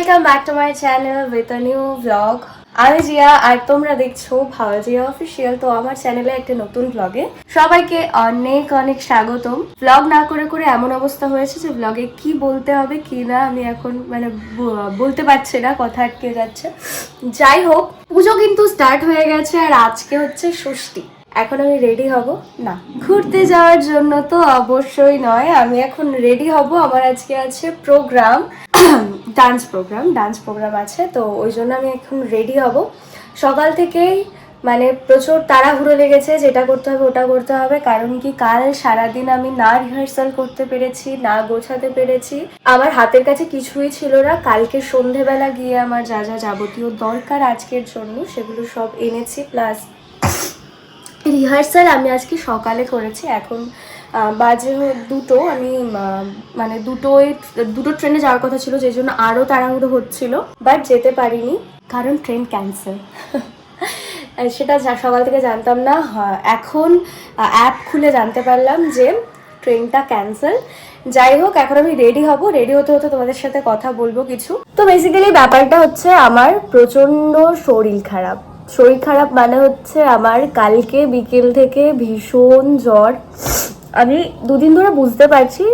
Welcome back to my channel with a new vlog আমি জিয়া, আর তোমরা দেখছ ভালো জিয়া অফিসিয়াল তো আমার চ্যানেলে একটা নতুন ব্লগে সবাইকে অনেক অনেক স্বাগতম। ব্লগ না করে করে এমন অবস্থা হয়েছে যে ব্লগে কি বলতে হবে, কি না, আমি এখন মানে বলতে পারছি না, কথা আটকে যাচ্ছে। যাই হোক, পুজো কিন্তু স্টার্ট হয়ে গেছে, আর আজকে হচ্ছে ষষ্ঠী। এখন আমি রেডি হব। না, ঘুরতে যাওয়ার জন্য তো অবশ্যই নয়, আমি এখন রেডি হব। আমার আজকে আছে program dance program dance program আছে, তো ওই জন্য আমি এখন রেডি হব। সকাল থেকেই মানে প্রচুর তাড়াহুড়ো লেগেছে, যেটা করতে হবে ওটা করতে হবে, কারণ কি কাল সারাদিন আমি না রিহার্সাল করতে পেরেছি, না গোছাতে পেরেছি। আমার হাতের কাছে কিছুই ছিল না, কালকে সন্ধেবেলা গিয়ে আমার যা যা যাবতীয় দরকার আজকের জন্য সেগুলো সব এনেছি প্লাস রিহার্সাল আমি আজকে সকালে করেছি, এখন বাজে দুটো আমি মানে দুটোই দুটো ট্রেনে যাওয়ার কথা ছিল যে জন্য আরও তাড়াহুড়ো হচ্ছিল বাট যেতে পারিনি কারণ ট্রেন ক্যান্সেল সেটা সকাল থেকে জানতাম না হ্যাঁ, এখন অ্যাপ খুলে জানতে পারলাম যে ট্রেনটা ক্যান্সেল যাই হোক এখন আমি রেডি হব রেডি হতে হতে তোমাদের সাথে কথা বলব কিছু। তো বেসিক্যালি ব্যাপারটা হচ্ছে আমার প্রচণ্ড শরীর খারাপ। শরীর খারাপ মানে হচ্ছে আমার কালকে বিকেল থেকে ভীষণ জ্বর। আমি দুদিন ধরে বুঝতে পারছি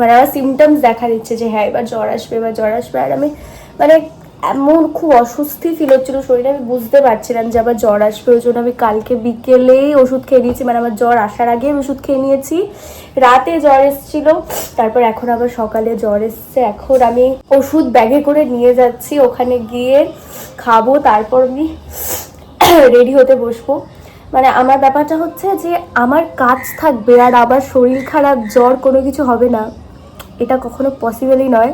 মানে আমার সিমটমস দেখা দিচ্ছে যে হ্যাঁ এবার জ্বর আসবে, এবার জ্বর আসবে। আর আমি মানে এমন খুব অস্বস্তি ফিল হচ্ছিল শরীরে, আমি বুঝতে পারছিলাম যে আবার জ্বর আসবে। ওই জন্য আমি কালকে বিকেলেই ওষুধ খেয়ে নিয়েছি মানে আমার জ্বর আসার আগে আমি ওষুধ খেয়ে নিয়েছি। রাতে জ্বর এসেছিল, তারপর এখন আবার সকালে জ্বর এসছে। এখন আমি ওষুধ ব্যাগে করে নিয়ে যাচ্ছি, ওখানে গিয়ে খাব, তারপর আমি রেডি হতে বসবো। মানে আমার ব্যাপারটা হচ্ছে যে আমার কাজ থাকবে আর আবার শরীর খারাপ, জ্বর কোনো কিছু হবে না। এটা কখনো পসিবলই নয়।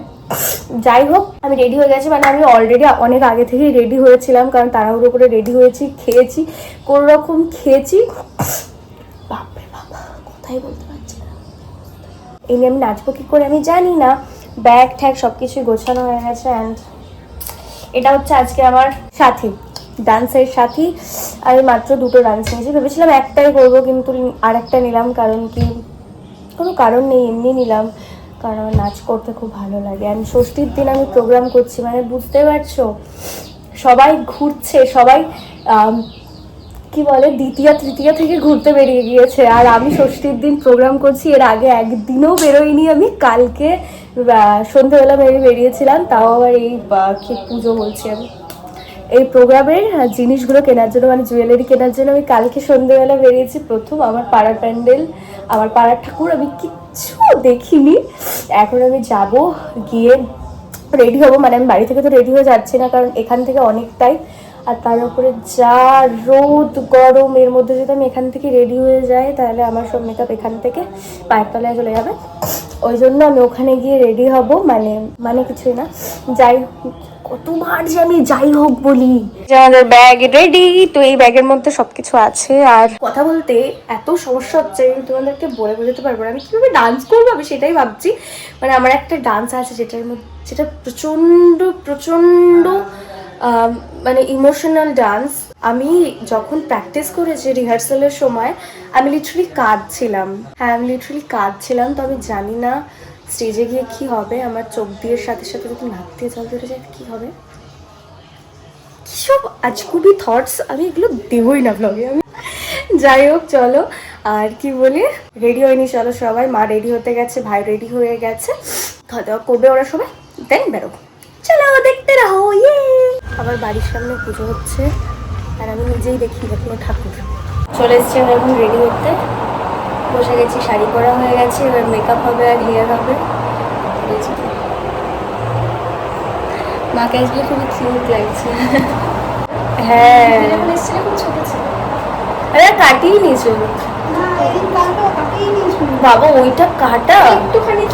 যাই হোক, আমি রেডি হয়ে গেছি। মানে আমি অলরেডি অনেক আগে থেকেই রেডি হয়েছিলাম, কারণ তাড়াহুড়ো করে রেডি হয়েছি, খেয়েছি, কোনো রকম খেয়েছি। বাপরে বাবা কোথায় বলতে পারছি না। এই নিয়ে আমি নাচবো কি করে আমি জানি না। ব্যাগ ট্যাগ সব কিছুই গোছানো হয়ে গেছে অ্যান্ড এটা হচ্ছে আজকে আমার সাথী। ডান্সের সাথী। আমি মাত্র দুটো ডান্স নিয়েছি। ভেবেছিলাম একটাই করব, কিন্তু আর একটা নিলাম, কারণ কি? কোনো কারণ নেই, এমনি নিলাম। কারণ নাচ করতে খুব ভালো লাগে। আমি ষষ্ঠীর দিন আমি প্রোগ্রাম করছি মানে বুঝতে পারছ? সবাই ঘুরছে, সবাই কি বলে, দ্বিতীয়, তৃতীয় থেকে ঘুরতে বেরিয়ে গিয়েছে। আর আমি ষষ্ঠীর দিন প্রোগ্রাম করছি, এর আগে একদিনও বেরোইনি আমি, কালকে সন্ধ্যেবেলা বেরিয়ে বেরিয়েছিলাম, তাও আবার এই কি পুজো বলছি আমি? এই প্রোগ্রামের জিনিসগুলো কেনার জন্য মানে জুয়েলারি কেনার জন্য আমি কালকে সন্ধ্যেবেলা বেরিয়েছি প্রথম আমার পাড়ার প্যান্ডেল, আমার পাড়ার ঠাকুর। আমি কিচ্ছু দেখিনি। এখন আমি যাব গিয়ে রেডি হব। মানে আমি বাড়ি থেকে তো রেডি হয়ে যাচ্ছি না, কারণ এখান থেকে অনেকটাই। আর তার উপরে যা রোদ, গরম, এর মধ্যে যদি আমি এখান থেকে রেডি হয়ে যাই, তাহলে আমার সব মেকআপ এখান থেকে পায়ের তলায় চলে যাবে। ওই জন্য আমি ওখানে গিয়ে রেডি হব। মানে মানে কিছুই না। যাই কতবার যে আমি যাই হোক বলি। যে আমাদের ব্যাগ রেডি তো এই ব্যাগের মধ্যে সবকিছু আছে আর কথা বলতে এত সমস্যা হচ্ছে আমি তোমাদেরকে বলে বোঝাতে পারব না। আমি কীভাবে ডান্স করব আমি সেটাই ভাবছি। মানে আমার একটা ডান্স আছে যেটার মধ্যে যেটা প্রচণ্ড প্রচণ্ড মানে ইমোশনাল ডান্স আমি যখন প্র্যাকটিস করেছি রিহার্সালের সময় আমি লিটারালি কাঁদছিলাম। হ্যাঁ আমি লিটারালি কাঁদছিলাম তো আমি জানি না স্টেজে গিয়ে কি হবে? আমার চোখ দিয়ে সাথে সাথে যদি নাক দিয়ে জল বেরো যায়, কি হবে? কিসব আজকুবি থটস আমি এগুলো দেবই না ব্লগে আমি যাই হোক, চলো। আর কি বলি? রেডি হয়নি, চলো সবাই। মা রেডি হতে গেছে, ভাই রেডি হয়ে গেছে। খাওয়া দাওয়া করবে ওরা সবাই? দেন বেরোবো। চলো, দেখতে রাহো ইয়ে আবার বাড়ির সামনে পুজো হচ্ছে, আর আমি নিজেই দেখি দেখল ঠাকুর। চলে এসছি এখন রেডি হতে। বসে গেছি শাড়ি পরা হয়ে গেছে এবার মেকআপ হবে আর হেয়ার হবে। মাকে আজকে খুবই কিউট লাগছে। হ্যাঁ। এসেছিলে খুব ছোট ছিল। আরে কাটিয়ে নিয়েছো? বাবা ওইটা কাটা? একটুখানি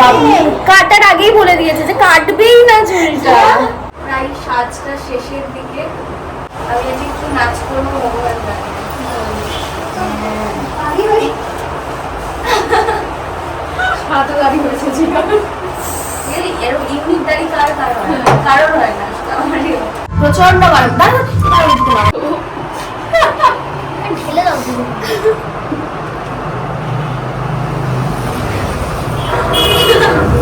বাবু কাটার আগেই বলে দিয়েছে যে কাটবেই না চুলটা। প্রায় সাজটা শেষের দিকে। আমি আজকে একটু নাচ করব ভগবান জানে। ওই সাদা গাড়ি হয়েছে এরকম ইউনিক দাড়ি কার কার হয়? কারোর হয় না প্রচণ্ড গরম দাঁড়া। ঢেলে দাও।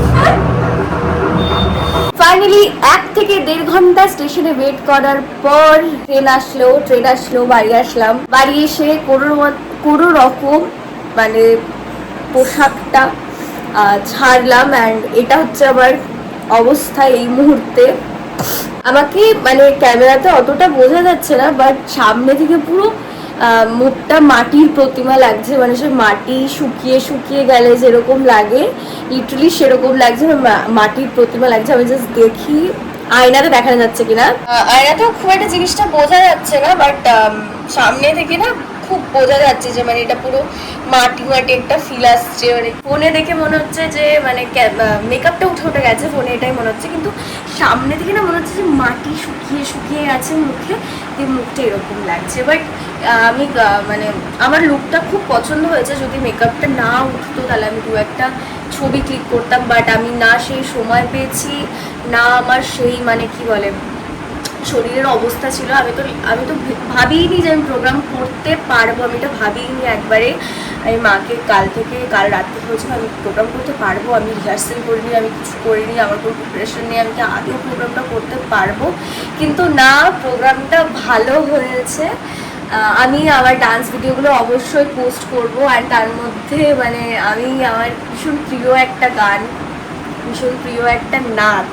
ফাইনালি এক থেকে দেড় ঘণ্টা স্টেশনে ওয়েট করার পর ট্রেন আসলো ট্রেন আসলো, বাড়ি আসলাম। বাড়ি এসে কোনো রকম- কোনো রকম মানে পোশাকটা ছাড়লাম অ্যান্ড এটা হচ্ছে আমার অবস্থা এই মুহূর্তে। আমাকে মানে ক্যামেরাতে অতটা বোঝা যাচ্ছে না বাট সামনে থেকে পুরো মুখটা মাটির প্রতিমা লাগছে মানে সে মাটি শুকিয়ে শুকিয়ে গেলে যেরকম লাগে ইটলি সেরকম লাগছে মা- মাটির প্রতিমা লাগছে। আমি জাস্ট দেখি, আয়নাতে দেখা যাচ্ছে কিনা। আয়নাতেও খুব একটা জিনিসটা বোঝা যাচ্ছে না বাট সামনে থেকে না খুব বোঝা যাচ্ছে যে মানে এটা পুরো মাটি মাটি একটা ফিল আসছে মানে ফোনে দেখে মনে হচ্ছে যে মানে মেকআপটা উঠে উঠে গেছে ফোনে এটাই মনে হচ্ছে। কিন্তু সামনে থেকে না মনে হচ্ছে যে মাটি শুকিয়ে শুকিয়ে গেছে মুখে দিয়ে মুখটা এরকম লাগছে। বাট আমি মানে আমার লুকটা খুব পছন্দ হয়েছে। যদি মেকআপটা না উঠতো তাহলে আমি দু একটা ছবি ক্লিক করতাম। বাট আমি না সেই সময় পেয়েছি, না আমার সেই মানে কি বলে শরীরের অবস্থা ছিল, আমি তো আমি তো ভাবিনি যে আমি প্রোগ্রাম করতে পারব, আমি এটা ভাবিনি একবারে। আমি মাকে কাল থেকে, কাল রাত থেকে বলছিলাম আমি প্রোগ্রাম করতে পারব, আমি রিহার্সেল করিনি আমি কিছু করিনি আমার কোনো প্রিপারেশন নেই, আমি কি আদৌ প্রোগ্রামটা করতে পারব। কিন্তু না প্রোগ্রামটা ভালো হয়েছে। আমি আমার ডান্স ভিডিওগুলো অবশ্যই পোস্ট করব আর তার মধ্যে মানে আমি আমার ভীষণ প্রিয় একটা গান, ভীষণ প্রিয় একটা নাচ।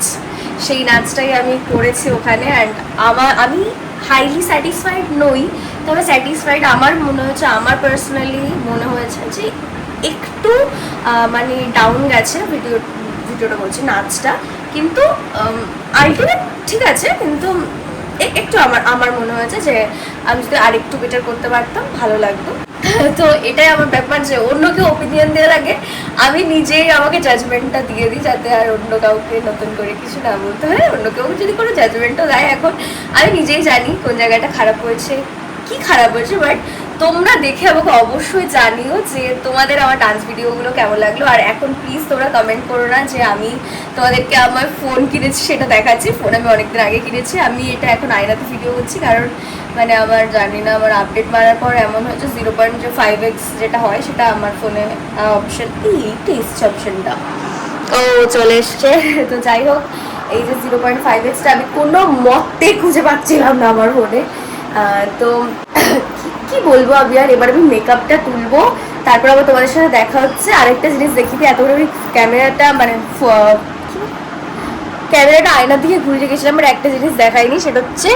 সেই নাচটাই আমি করেছি ওখানে অ্যান্ড আমার, আমি হাইলি স্যাটিসফাইড নই, তবে স্যাটিসফাইড আমার মনে হয়েছে, আমার পার্সোনালি মনে হয়েছে যে একটু মানে ডাউন গেছে ভিডিও ভিডিওটা বলছি, নাচটা। কিন্তু আলটিমেট ঠিক আছে, কিন্তু একটু আমার আমার মনে হয়েছে যে আমি যদি আরেকটু বেটার করতে পারতাম, ভালো লাগতো। তো এটাই আমার ব্যাপার যে অন্য কেউ ওপিনিয়ন দেওয়ার আগে আমি নিজেই আমাকে জাজমেন্টটা দিয়ে দিই যাতে আর অন্য কাউকে নতুন করে কিছু না বলতে হয়। অন্য কেউ যদি কোনো জাজমেন্টও দেয় এখন, আমি নিজেই জানি কোন জায়গাটা খারাপ হয়েছে, কি খারাপ হয়েছে বাট তোমরা দেখে আমাকে অবশ্যই জানিও যে তোমাদের আমার ডান্স ভিডিওগুলো কেমন লাগল। আর এখন প্লিজ তোমরা কমেন্ট করো না যে আমি তোমাদেরকে আমার ফোন কিনেছি, সেটা দেখাচ্ছি। ফোন আমি অনেকদিন আগে কিনেছি। আমি এটা এখন আয়নাতে ভিডিও করছি কারণ মানে আমার জানি না, আমার আপডেট মারার পর এমন হয়েছে জিরো পয়েন্ট যে ফাইভ এক্স যেটা হয়, সেটা আমার ফোনে অপশান এইটা এসছে অপশনটা ও, চলে এসছে। তো যাই হোক, এই যে জিরো পয়েন্ট ফাইভ এক্সটা আমি কোনো মতে খুঁজে পাচ্ছিলাম না আমার ফোনে তো কি- বলব আমি আর এবার আমি মেকআপটা তুলবো, তারপর আবার তোমাদের সাথে দেখা হচ্ছে। আরেকটা জিনিস দেখি দিই এত আমি ক্যামেরাটা মানে ক্যামেরাটা আয়নার দিকে ঘুরে রেখেছিলাম, বাট একটা জিনিস দেখাইনি, সেটা হচ্ছে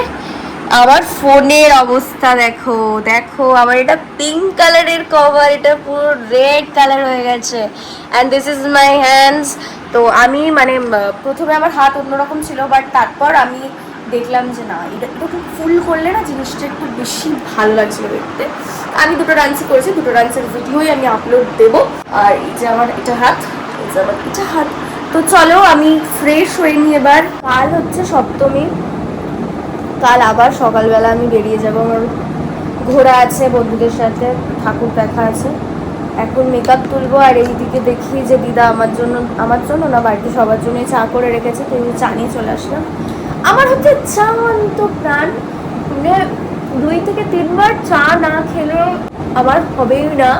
আমার ফোনের অবস্থা। দেখো দেখো, আমার এটা পিঙ্ক কালারের কভার এটা পুরো রেড কালার হয়ে গেছে। And this is my hands তো আমি মানে প্রথমে আমার হাত অন্যরকম ছিল বাট তারপর আমি দেখলাম যে না, এটা একটু ফুল করলে না জিনিসটা একটু বেশি ভালো লাগছিল দেখতে। আমি দুটো ডান্সই করেছি, দুটো ডান্সের ভিডিওই আমি আপলোড দেবো। আর এই যে আমার এটা হাত, এই যে আমার এটা হাত। তো চলো আমি ফ্রেশ হয়ে নিই এবার। কাল হচ্ছে সপ্তমী। কাল আবার সকালবেলা আমি বেরিয়ে যাব। আমার ঘোরা আছে বন্ধুদের সাথে, ঠাকুর দেখা আছে। এখন মেকআপ তুলবো আর এইদিকে দেখি যে দিদা আমার জন্য আমার জন্য না, বাড়িতে সবার জন্যই চা করে রেখেছে, তো চা নিয়ে চলে আসলাম। আমার হচ্ছে চা অন্ত প্রাণ। মানে দুই থেকে তিনবার চা না খেলে আমার হবেই না।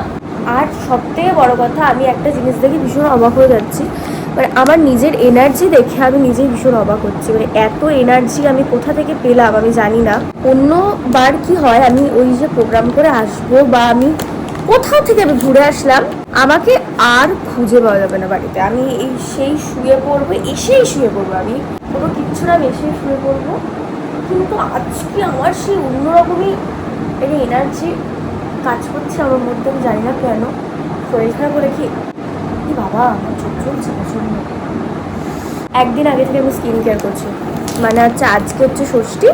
আর সব থেকে বড় কথা, আমি একটা জিনিস দেখে ভীষণ অবাক হয়ে যাচ্ছি। মানে আমার নিজের এনার্জি দেখে আমি নিজেই ভীষণ অবাক হচ্ছি। মানে এত এনার্জি আমি কোথা থেকে পেলাম আমি জানি না। অন্যবার কি হয়, আমি ওই যে প্রোগ্রাম করে আসব বা আমি কোথাও থেকে আমি ঘুরে আসলাম, আমাকে আর খুঁজে পাওয়া যাবে না বাড়িতে। আমি এই সেই শুয়ে পড়ব, এসেই শুয়ে পড়ব আমি। কোনো কিচ্ছু না, আমি এসেই শুয়ে পড়ব। কিন্তু আজকে আমার সেই অন্যরকমই একটা এনার্জি কাজ করছে আমার মধ্যে, আমি জানি না কেন। শরীর খারাপ হলে কি কি বাবা, আমার চোখ চলছে প্রচণ্ড একদিন আগে থেকে আমি স্কিন কেয়ার করছি। মানে হচ্ছে আজকে হচ্ছে ষষ্ঠী।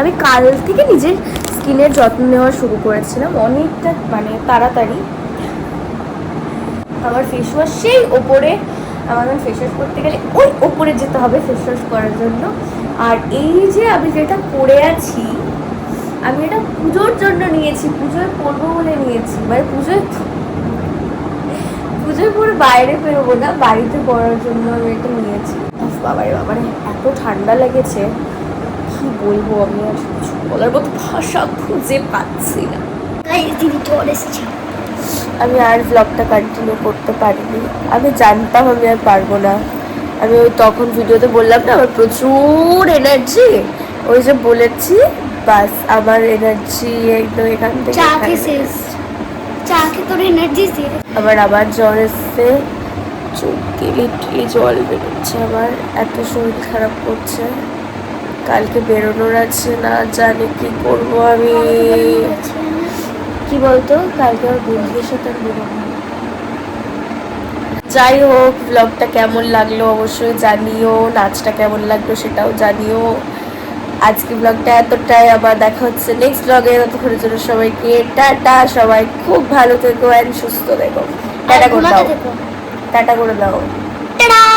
আমি কাল থেকে নিজের স্কিনের যত্ন নেওয়া শুরু করেছিলাম অনেকটা মানে তাড়াতাড়ি। আমার ফেস ওয়াশ সেই ওপরে আমার ফেস ওয়াশ করতে গেলে ওই ওপরে যেতে হবে ফেস ওয়াশ করার জন্য। আর এই যে আমি যেটা পরে আছি, আমি এটা পুজোর জন্য নিয়েছি, পুজোয় পরবো বলে নিয়েছি। মানে পুজোয় পুজোয় পুরো বাইরে বেরোবো না, বাড়িতে পড়ার জন্য আমি এটা নিয়েছি। বাবারে বাবারে, এত ঠান্ডা লেগেছে। বলব আমি আর কিছু বলার মতো ভাষা খুঁজে পাচ্ছি না। আমি আর ব্লগটা কন্টিনিউ করতে পারিনি। আমি জানতাম আমি আর পারব না। আমি ওই তখন ভিডিওতে বললাম না আমার প্রচুর এনার্জি ওই যে বলেছি বাস আমার এনার্জি একদম এখান থেকে আবার আবার জ্বর এসছে। চোখে লিটলি জল বেরোচ্ছে আমার? এত শরীর খারাপ করছে। কালকে বেরোনোর আছে না জানি কি করব আমি। কি বলতো? কালকে আমার বন্ধুদের সাথে বেরোবো যাই হোক ব্লগটা কেমন লাগল অবশ্যই জানিও নাচটা কেমন লাগল সেটাও জানিও। আজকে ব্লগটা এতটাই আবার দেখা হচ্ছে নেক্সট ব্লগে ততক্ষণের জন্য সবাইকে টাটা সবাই খুব ভালো থেকো অ্যান্ড সুস্থ থেকো। টাটা করে দাও। টাটা করে দাও। টাটা!